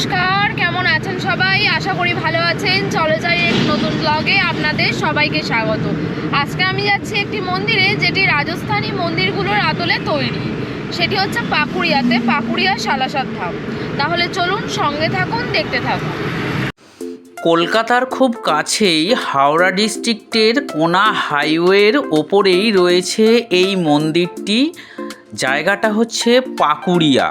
নমস্কার, কেমন আছেন সবাই? আশা করি ভালো আছেন। চলে যাই এক নতুন ব্লগে আপনাদের সবাইকে স্বাগত। আজকে আমি যাচ্ছি একটি মন্দিরে, যেটি রাজস্থানী মন্দিরগুলোর আদলে তৈরি। সেটি হচ্ছে পাকুড়িয়াতে, পাকুড়িয়া সালাসার ধাম। তাহলে চলুন সঙ্গে থাকুন, দেখতে থাকুন। কলকাতার খুব কাছেই হাওড়া ডিস্ট্রিক্টের কোনা হাইওয়ের ওপরেই রয়েছে এই মন্দিরটি। জায়গাটা হচ্ছে পাকুড়িয়া।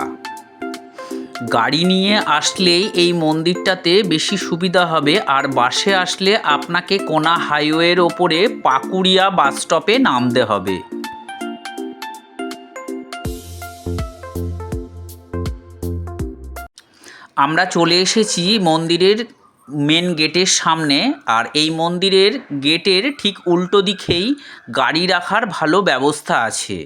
গাড়ি নিয়ে আসলেই এই মন্দিরটাতে বেশি সুবিধা হবে। আর বাসে আসলে আপনাকে কোনা হাইওয়ের ওপরে পাকুড়িয়া বাস স্টপে নামতে হবে। আমরা চলে এসেছি মন্দিরের মেন গেটের সামনে। আর এই মন্দিরের গেটের ঠিক উল্টো দিকেই গাড়ি রাখার ভালো ব্যবস্থা আছে।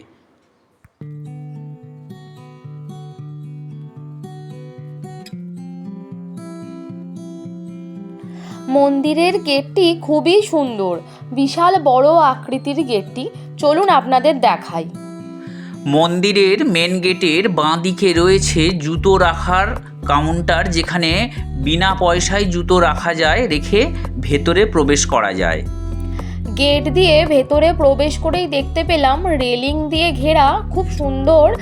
মন্দিরের গেটটি খুবই সুন্দর। বিশাল বড় আকৃতির গেটটি। চলুন আপনাদের দেখাই। মন্দিরের মেন গেটের বাঁ দিকে রয়েছে জুতো রাখার কাউন্টার যেখানে বিনা পয়সায় জুতো রাখা যায় রেখে ভেতরে প্রবেশ করা যায়। গেট দিয়ে ভেতরে প্রবেশ করেই দেখতে পেলাম রেলিং দিয়ে ঘেরা খুব সুন্দর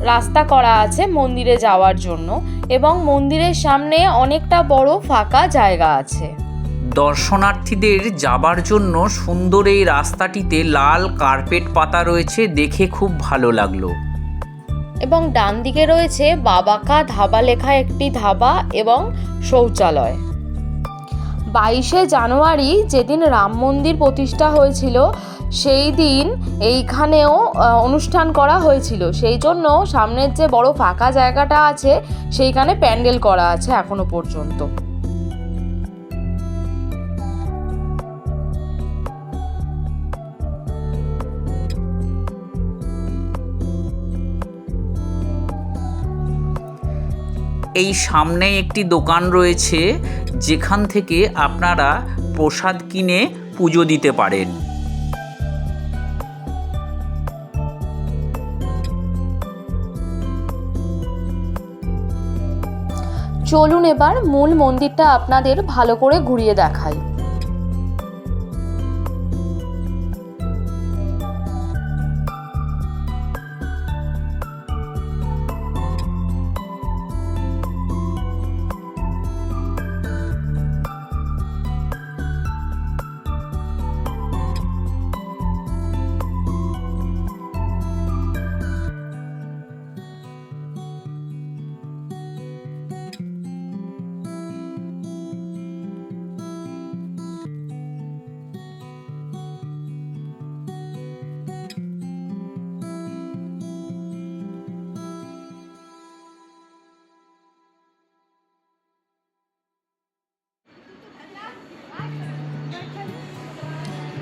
রাস্তা করা আছে মন্দিরে যাওয়ার জন্য এবং মন্দিরের সামনে অনেকটা বড় ফাঁকা জায়গা আছে। দর্শনার্থীদের যাবার জন্য সুন্দর এই রাস্তাটিতে লাল কার্পেট পাতা রয়েছে দেখে খুব ভালো লাগল। এবং ডান দিকে রয়েছে বাবাকা ধাবা লেখা একটি ধাবা এবং শৌচালয়। বাইশে জানুয়ারি যেদিন রাম মন্দির প্রতিষ্ঠা হয়েছিল, সেই দিন এইখানেও অনুষ্ঠান করা হয়েছিল। সেই জন্য সামনের যে বড় ফাঁকা জায়গাটা আছে, সেইখানে প্যান্ডেল করা আছে এখনও পর্যন্ত। এই সামনে একটি দোকান রয়েছে যেখান থেকে আপনারা প্রসাদ কিনে পুজো দিতে পারেন। চলুন এবার মূল মন্দিরটা আপনাদের ভালো করে ঘুরিয়ে দেখাই।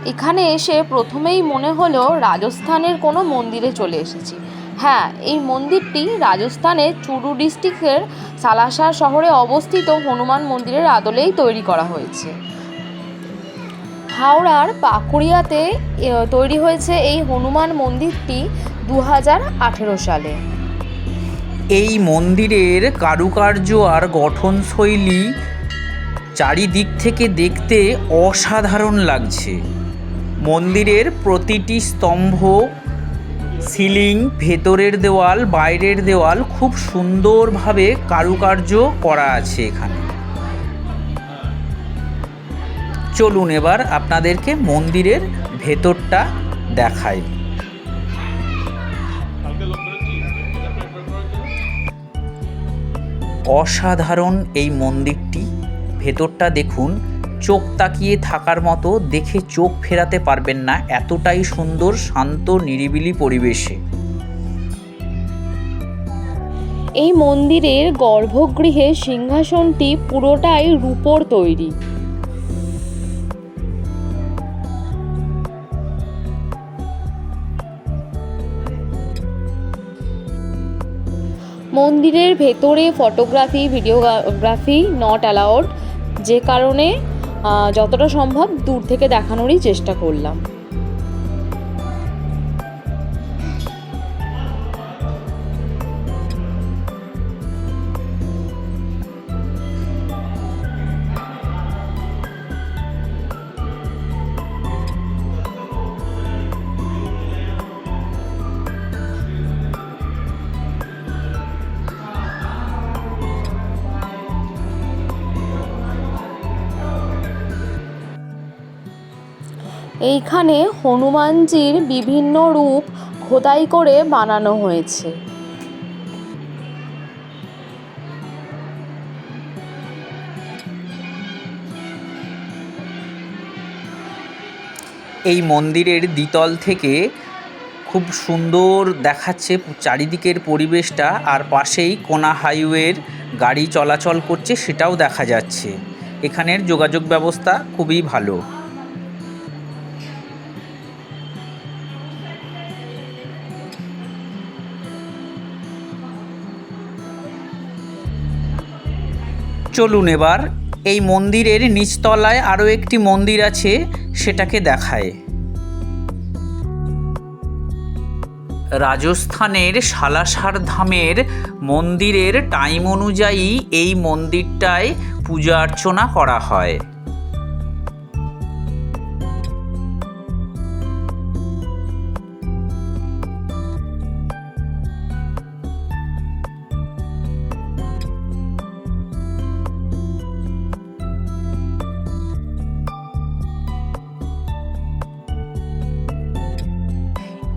এখানে এসে প্রথমেই মনে হলো রাজস্থানের কোনো মন্দিরে চলে এসেছি। হ্যাঁ এই মন্দিরটি রাজস্থানের চুরু ডিস্ট্রিক্টের সালাসার শহরে অবস্থিত হনুমান মন্দিরের আদলেই তৈরি করা হয়েছে। হাওড়ার পাকুড়িয়াতে তৈরি হয়েছে এই হনুমান মন্দিরটি দু হাজার আঠেরো সালে। এই মন্দিরের কারুকার্য আর গঠনশৈলী চারিদিক থেকে দেখতে অসাধারণ লাগছে। মন্দিরের প্রতিটি স্তম্ভ, সিলিং, ভেতরের দেওয়াল, বাইরের দেওয়াল খুব সুন্দরভাবে কারুকার্য করা আছে এখানে। চলুন এবার আপনাদেরকে মন্দিরের ভেতরটা দেখাই। অসাধারণ এই মন্দিরটি। ভেতরটা দেখুন, চোখ তাকিয়ে থাকার মতো দেখে চোখ ফেরাতে পারবেন না এতটাই সুন্দর, শান্ত, নিরিবিলি পরিবেশে। এই মন্দিরের গর্ভগৃহে সিংহাসনটি পুরোটাই রূপোর তৈরি। মন্দিরের ভেতরে ফটোগ্রাফি ভিডিওগ্রাফি নট অ্যালাউড যে কারণে যতটা সম্ভব দূর থেকে দেখানোরই চেষ্টা করলাম। এইখানে হনুমানজির বিভিন্ন রূপ খোদাই করে বানানো হয়েছে। এই মন্দিরের দ্বিতল থেকে খুব সুন্দর দেখাচ্ছে চারিদিকের পরিবেশটা, আর পাশেই কোনা হাইওয়ের গাড়ি চলাচল করছে সেটাও দেখা যাচ্ছে। এখানের যোগাযোগ ব্যবস্থা খুবই ভালো। চলুন এবার এই মন্দিরের নিচতলায় আরও একটি মন্দির আছে, সেটাকে দেখায়। রাজস্থানের সালাসার ধামের মন্দিরের টাইম অনুযায়ী এই মন্দিরটায় পূজা অর্চনা করা হয়।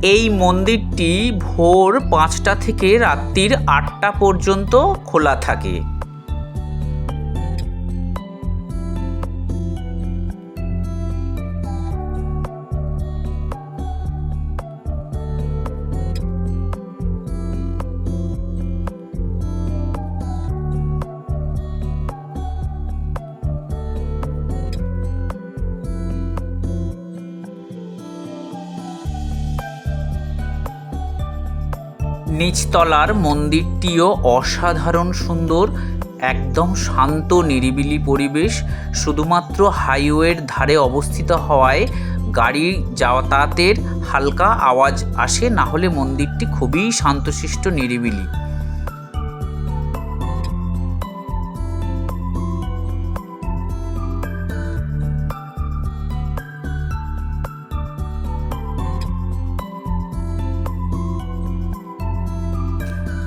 এই মন্দিরটি ভোর পাঁচটা থেকে রাত্রির আটটা পর্যন্ত খোলা থাকে। নিচতলার মন্দিরটিও অসাধারণ সুন্দর, একদম শান্ত, নিরিবিলি পরিবেশ। শুধুমাত্র হাইওয়ের ধারে অবস্থিত হওয়ায় গাড়ি যাতায়াতের হালকা আওয়াজ আসে, না হলে মন্দিরটি খুবই শান্তশিষ্ট, নিরিবিলি।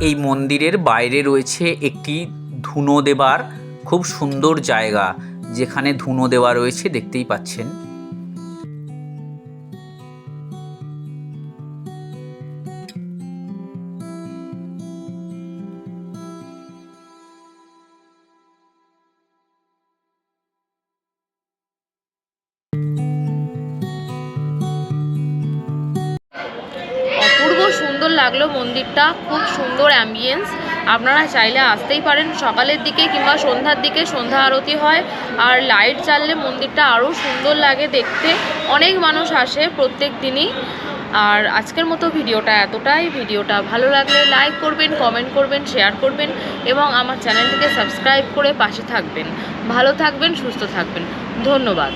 এই মন্দিরের বাইরে রয়েছে একটি ধুনো দেবার খুব সুন্দর জায়গা, যেখানে ধুনো দেওয়া রয়েছে, দেখতেই পাচ্ছেন। অপূর্ব লাগল মন্দিরটা। খুব সুন্দর অ্যাম্বিয়েন্স আপনারা চাইলে আসতেই পারেন। সকালের দিকে কিংবা সন্ধ্যার দিকে সন্ধ্যা আরতি হয়। আর লাইট জ্বাললে মন্দিরটা আরও সুন্দর লাগে দেখতে। অনেক মানুষ আসে প্রত্যেক দিনই। আর আজকের মতো ভিডিওটা এতটাই। ভিডিওটা ভালো লাগলে লাইক করবেন কমেন্ট করবেন শেয়ার করবেন এবং আমার চ্যানেলটিকে সাবস্ক্রাইব করে পাশে থাকবেন। ভালো থাকবেন, সুস্থ থাকবেন। ধন্যবাদ।